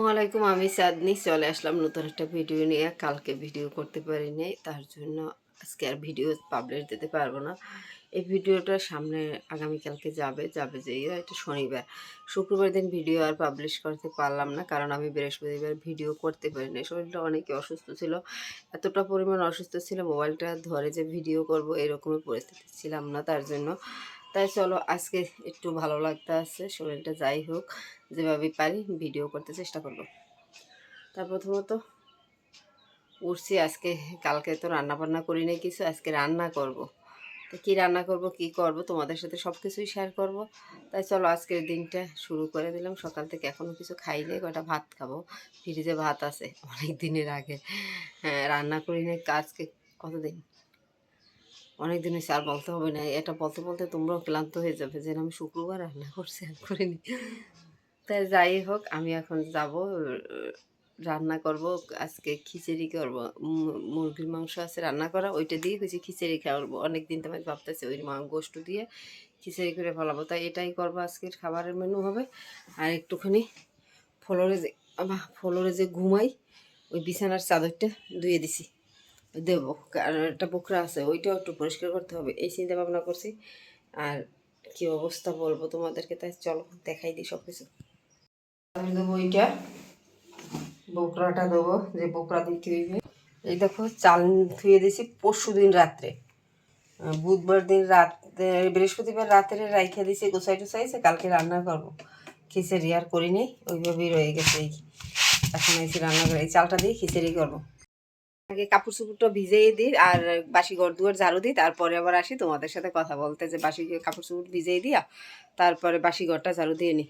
আসসালামাইকুম আমি চাঁদনি চলে আসলাম নতুন একটা ভিডিও নিয়ে। কালকে ভিডিও করতে পারিনি তার জন্য আজকে আর ভিডিও পাবলিশ দিতে পারব না। এই ভিডিওটা সামনে আগামীকালকে যাবে যাবে যে এটা শনিবার। শুক্রবার দিন ভিডিও আর পাবলিশ করতে পারলাম না, কারণ আমি বৃহস্পতিবার ভিডিও করতে পারি না শরীরটা অনেকে অসুস্থ ছিল, এতটা পরিমাণ অসুস্থ ছিল, মোবাইলটা ধরে যে ভিডিও করব এরকমের পরিস্থিতি ছিলাম না, তার জন্য তাই চলো আজকে একটু ভালো লাগতে আছে। শরীরটা যাই হোক, যেভাবে পারি ভিডিও করতে চেষ্টা করব। তার প্রথমত উঠছি আজকে, কালকে তো রান্না বান্না করি নাই কিছু, আজকে রান্না করব। তো কী রান্না করব, কি করব, তোমাদের সাথে সব কিছুই শেয়ার করব। তাই চলো আজকের দিনটা শুরু করে দিলাম। সকাল থেকে এখনও কিছু খাই নাই কটা ভাত খাব? ফ্রিজে ভাত আছে অনেক দিনের আগে। হ্যাঁ রান্না করি নাই আজকে কতদিন? অনেক দিন হয়েছে আর বলতে হবে না। এটা বলতে বলতে তোমরাও ক্লান্ত হয়ে যাবে যে আমি শুক্রবার রান্না করছি, আর করিনি। তাই যাই হোক, আমি এখন যাব, রান্না করব, আজকে খিচুড়ি করব। মুরগির মাংস আছে রান্না করা, ওইটা দিয়ে হচ্ছে খিচুড়ি খাওয়াবো অনেক দিন তো আমি ভাবতেছি ওই গোষ্ঠ দিয়ে খিচুড়ি করে ফেলাবো। তাই এটাই করব, আজকের খাবারের মেনু হবে। আর একটুখানি ফ্লোরে যে ফ্লোরে যে ঘুমাই, ওই বিছানার চাদরটা ধুয়ে দিছি। দেবো কারণ একটা পোখরা আছে, ওইটাও একটু পরিষ্কার করতে হবে। এই চিন্তা ভাবনা করছি। আর কি অবস্থা বলব তোমাদেরকে? তাই চলো, দেখাই দিই সব কিছু দেবো ওইটা বোকরাটা দেবো, যে বোকরা দিতে হইবে এই দেখো, চাল ধুয়ে দিয়েছি পরশু দিন রাত্রে। বুধবার দিন রাত, বৃহস্পতিবার রাত্রে রাইখে দিয়েছি গোসাই টুসাইছে কালকে রান্না করব। খিচুড়ি আর করিনি, ওইভাবেই রয়ে গেছে এই। এখন এসে রান্না করে এই চালটা দিয়ে খিচুড়ি করব। আগে কাপড় চোপড়টা ভিজিয়ে দিই আর বাসি ঘর দুয়ার ঝাড়ু দিই, তারপরে আবার আসি তোমাদের সাথে কথা বলতে যে বাসি কাপড় চোপড় ভিজিয়ে দিয়া, তারপরে বাসি ঘরটা ঝাড়ু দিয়ে নিই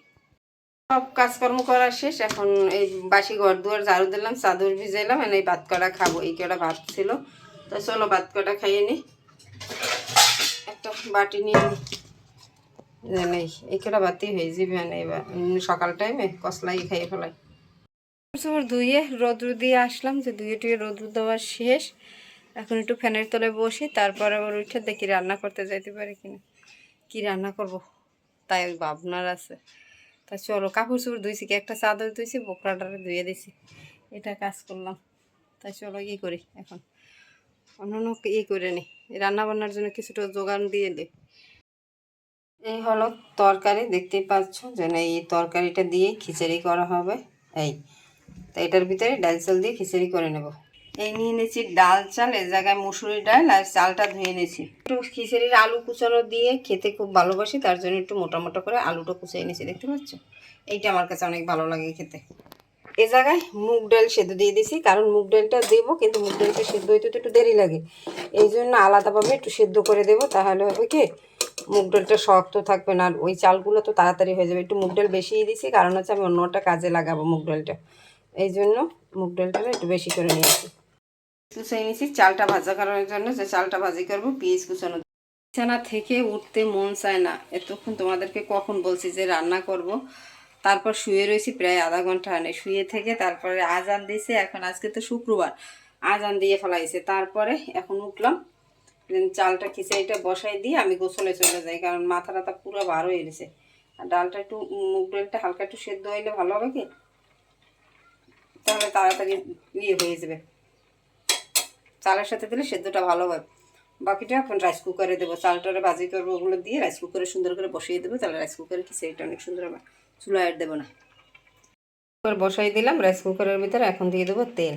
সব কাজকর্ম করা শেষ, এখন এই বাসি ঘর দুয়ার ঝাড়ু দিলাম, চাদর ভিজাইলাম এই ভাত কটা খাব, এই কটা ভাত ছিল। তো চলো ভাত কটা খাইয়ে নিই একটা বাটি নিয়ে এই কটা ভাতই হয়ে যাবে মানে এবার সকাল টাইমে কসলাই খাইয়ে ফেলাই। তারপর ধুয়ে রোদ্র দিয়ে আসলাম, যে ধুয়ে টুয়ে রোদ্র দেওয়া শেষ। এখন একটু ফ্যানের তলে বসি, তারপর আবার উঠে দেখি রান্না করতে যাইতে পারি কিনা। কি রান্না করব? তাই ওই ভাবনার আছে। তা চলো, কাপড় চোপড় ধুইছি কি? একটা চাদর ধুইছি, বোকরাটারে ধুয়ে দিছি। এটা কাজ করলাম। তাই চলো, ই করি এখন। অন্যান্য ই করে নি। রান্না বান্নার জন্য কিছুটা যোগান দিয়ে দিই এই হলো তরকারি, দেখতেই পাচ্ছ যে এই তরকারিটা দিয়ে খিচুড়ি করা হবে। এই তো এটার ভিতরে ডাল চাল দিয়ে খিচুড়ি করে নেব। এই নিয়ে নিয়েছি ডাল চাল এর জায়গায় মুসুরি ডাল আর চালটা ধুয়ে নিয়েছি একটু খিচুড়ির আলু কুচানো দিয়ে খেতে খুব ভালোবাসি, তার জন্য একটু মোটা মোটা করে আলুটা কুচিয়ে নিয়েছি দেখতে পাচ্ছ? এইটা আমার কাছে অনেক ভালো লাগে খেতে। এ জায়গায় মুগ ডাল সেদ্ধ দিয়ে দিয়েছি, কারণ মুগ ডালটা দেবো, কিন্তু মুগ ডালটা সেদ্ধ হইতে তো একটু দেরি লাগে। এই জন্য আলাদাভাবে একটু সেদ্ধ করে দেবো, তাহলে হবে কি, মুগ ডালটা শক্ত থাকবে না, আর ওই চালগুলো তো তাড়াতাড়ি হয়ে যাবে। একটু মুগ ডাল বেশিই দিয়েছি কারণ হচ্ছে আমি অন্যটা কাজে লাগাবো মুগ ডালটা। এই জন্য মুগ ডালটা একটু বেশি করে নিয়েছি। কুচাই নিয়েছি, চালটা ভাজা করার জন্য যে চালটা ভাজি করব, পেঁয়াজ কুচানো। বিছানা থেকে উঠতে মন চায় না। এতক্ষণ তোমাদেরকে কখন বলছি যে রান্না করব? তারপর শুয়ে রয়েছি প্রায় আধা ঘণ্টা আনে শুয়ে থেকে তারপরে আজান দিয়েছে, এখন আজকে তো শুক্রবার। আজান দিয়ে ফেলাইছে। তারপরে এখন উঠলাম চালটা খিচুড়িটা বসাই দিয়ে আমি গোসলে চলে যাই, কারণ মাথা টাথা পুরো বার হয়ে গেছে। আর ডালটা একটু, মুগ ডালটা হালকা একটু সেদ্ধ হইলে ভালো হবে কি? তাহলে তাড়াতাড়ি ইয়ে হয়ে যাবে। চালের সাথে দিলে সেদ্ধটা ভালো হয়। বাকিটা এখন রাইস কুকারে দেবো। চালটারে ভাজি করব ওগুলো দিয়ে রাইস কুকারে সুন্দর করে বসিয়ে দেবো। তাহলে রাইস কুকারে কি সেইটা অনেক সুন্দর হবে। চুলা আর দেবো না। কুকার বসাই দিলাম। রাইস কুকারের ভিতরে এখন দিয়ে দেবো তেল।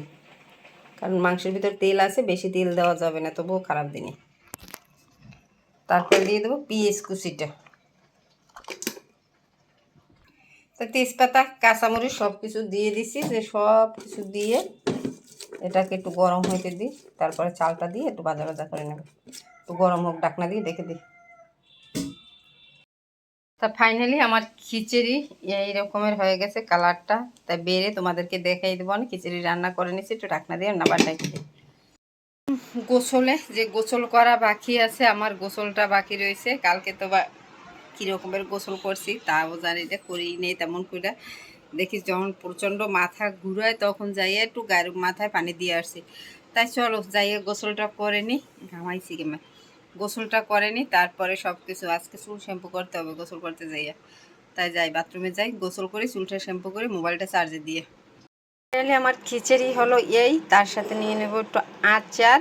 কারণ মাংসের ভিতর তেল আছে, বেশি তেল দেওয়া যাবে না, তবুও খারাপ দিনে। তারপর দিয়ে দেবো পিএস কুচিটা। তো তেজপাতা, কাঁচামরিচ সব কিছু দিয়ে দিছি, যে সব কিছু দিয়ে এটাকে একটু গরম হইতে দিই তারপরে চালটা দিয়ে একটু বাজা বাজা করে নেবে। একটু গরম হোক, ডাকনা দিয়ে দেখে দিই তা ফাইনালি আমার খিচুড়ি এই রকমের হয়ে গেছে কালারটা। তাই বেড়ে তোমাদেরকে দেখাই দেবো, আমি খিচুড়ি রান্না করে নিচ্ছি একটু ডাকনা দিয়ে না বাটাই গোসলে যে গোসল করা বাকি আছে, আমার গোসলটা বাকি রয়েছে, কালকে তো কীরকমের গোসল করছি তাও জানি যে করি নেই তেমন করে দেখি যখন প্রচণ্ড মাথা ঘুরায় তখন যাইয়ে একটু গায়ের মাথায় পানি দিয়ে আসছি। তাই চলো যাইয়ে গোসলটা করে নি, ঘামাইছি কেমন। গোসলটা করে নি, তারপরে সব কিছু আজকে চুল শ্যাম্পু করতে হবে, গোসল করতে যাইয়া। তাই যাই, বাথরুমে যাই, গোসল করি, চুলটা শ্যাম্পু করি, মোবাইলটা চার্জে দিয়ে। আমার খিচুড়ি হলো এই, তার সাথে নিয়ে নেব একটু আচার।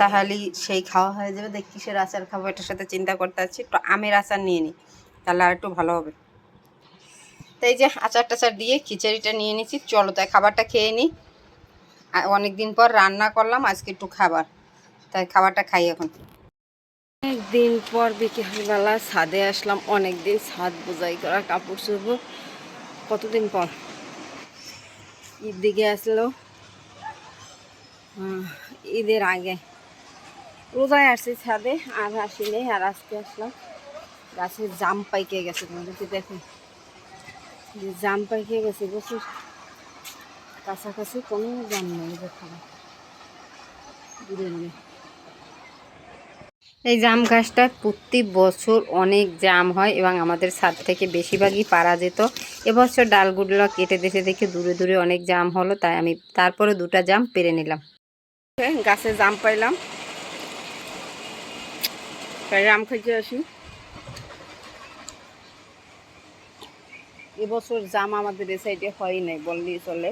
তাহলে সেই খাওয়া হয়ে যাবে। দেখ কিসের আচার খাব, এটার সাথে চিন্তা করতে আছি একটু আমের আচার নিয়ে নিই তাহলে আর একটু ভালো হবে। তাই যে আচার টাচার দিয়ে খিচুড়িটা নিয়ে নিচ্ছি চলো তাই খাবারটা খেয়ে নিই অনেক দিন পর রান্না করলাম, আজকে একটু খাবার। তাই খাবারটা খাই এখন। দিন পর বিকেলবেলা ছাদে আসলাম। অনেক দিন ছাদ বোঝাই করা, কাপড় চোপড়। কতদিন পর? ঈদ দিকে আসলো। ঈদের আগে। রোজায় আসছি ছাদে, আর আসিনি, আর আজকে আসলাম। গাছের জাম পাইকে গেছে তোমাদেরকে দেখো। যে জাম পাইকে গেছে বছর কাছাকাছি কোনো জাম নেই দূরে এই জাম গাছটা প্রতি বছর অনেক জাম হয় এবং আমাদের ছাদ থেকে বেশিরভাগই পারা যেত। এবছর ডালগুলো কেটে দিতে দেখে দূরে দূরে অনেক জাম হলো, তাই আমি তারপরে দুটা জাম পেরে নিলাম। গাছে জাম পাইলাম। তাই খেতে আসি। এবছর জাম আমাদের এ সাইডে হয় নাই বললেই চলে।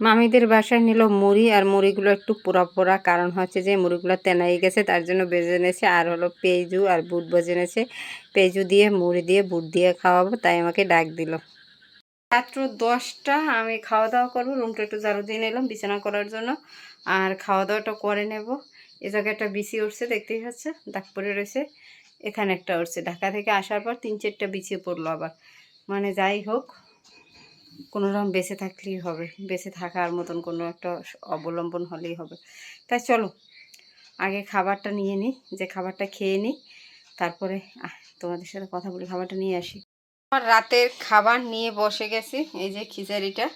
মামিদের বাসায় নিল মুড়ি আর মুড়িগুলো একটু পোড়া পোড়া, কারণ হচ্ছে যে মুড়িগুলো তেনাই গেছে, তার জন্য বেজে এনেছে। আর হলো পেঁজু আর বুট বেজে এনেছে। পেঁজু দিয়ে, মুড়ি দিয়ে, বুট দিয়ে খাওয়াবো, তাই আমাকে ডাক দিল। রাত্র দশটা, আমি খাওয়া দাওয়া করব, রুমটা একটু ঝাড়ু দিয়ে নিলাম, বিছানা করার জন্য। আর খাওয়া দাওয়াটা করে নেব। এ একটা বিছি উঠছে, দেখতেই পাচ্ছে, দাগ পড়ে রয়েছে। এখানে একটা উঠছে, ঢাকা থেকে আসার পর তিন চারটা বিছিয়ে পড়ল আবার। মানে যাই হোক, কোনো রকম বেঁচে থাকলেই হবে, বেঁচে থাকার মতন কোনো একটা অবলম্বন হলেই হবে। তাই চলো, আগে খাবারটা নিয়ে নিই, যে খাবারটা খেয়ে নিই, তারপরে তোমাদের সাথে কথা বলি খাবারটা নিয়ে আসি। আমার রাতের খাবার নিয়ে বসে গেছি, এই যে খিচাড়িটা।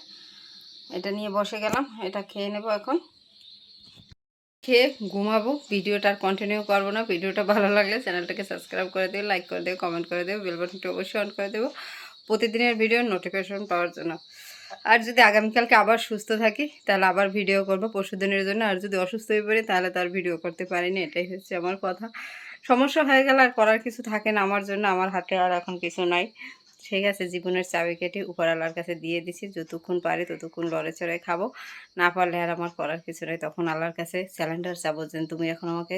এটা নিয়ে বসে গেলাম, এটা খেয়ে নেব এখন। খেয়ে ঘুমাবো, ভিডিওটা আর কন্টিনিউ করব না। ভিডিওটা ভালো লাগলে চ্যানেলটাকে সাবস্ক্রাইব করে দিও লাইক করে দিও কমেন্ট করে দিও বেল বাটনটা অবশ্যই অন করে দেবো। প্রতিদিনের ভিডিও নোটিফিকেশন পাওয়ার জন্য। আর যদি আগামীকালকে আবার সুস্থ থাকি, তাহলে আবার ভিডিও করব। পরশু দিনের জন্য আর যদি অসুস্থ হয়ে পড়ি, তাহলে তার ভিডিও করতে পারিনি, এটাই হচ্ছে আমার কথা। সমস্যা হয়ে গেলে আর করার কিছু থাকে না আমার জন্য, আমার হাতে আর এখন কিছু নাই। ঠিক আছে, জীবনের চাবি কেটে উপরওয়ালার কাছে দিয়ে দিছি, যতক্ষণ পারি ততক্ষণ লড়ে চড়ে খাব। না পারলে আর আমার করার কিছু নেই। তখন আল্লাহর কাছে স্যালেন্ডার চাবো যে, তুমি এখন আমাকে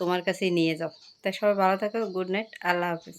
তোমার কাছেই নিয়ে যাও। তাই সবাই ভালো থাকো গুড নাইট আল্লাহ হাফিজ।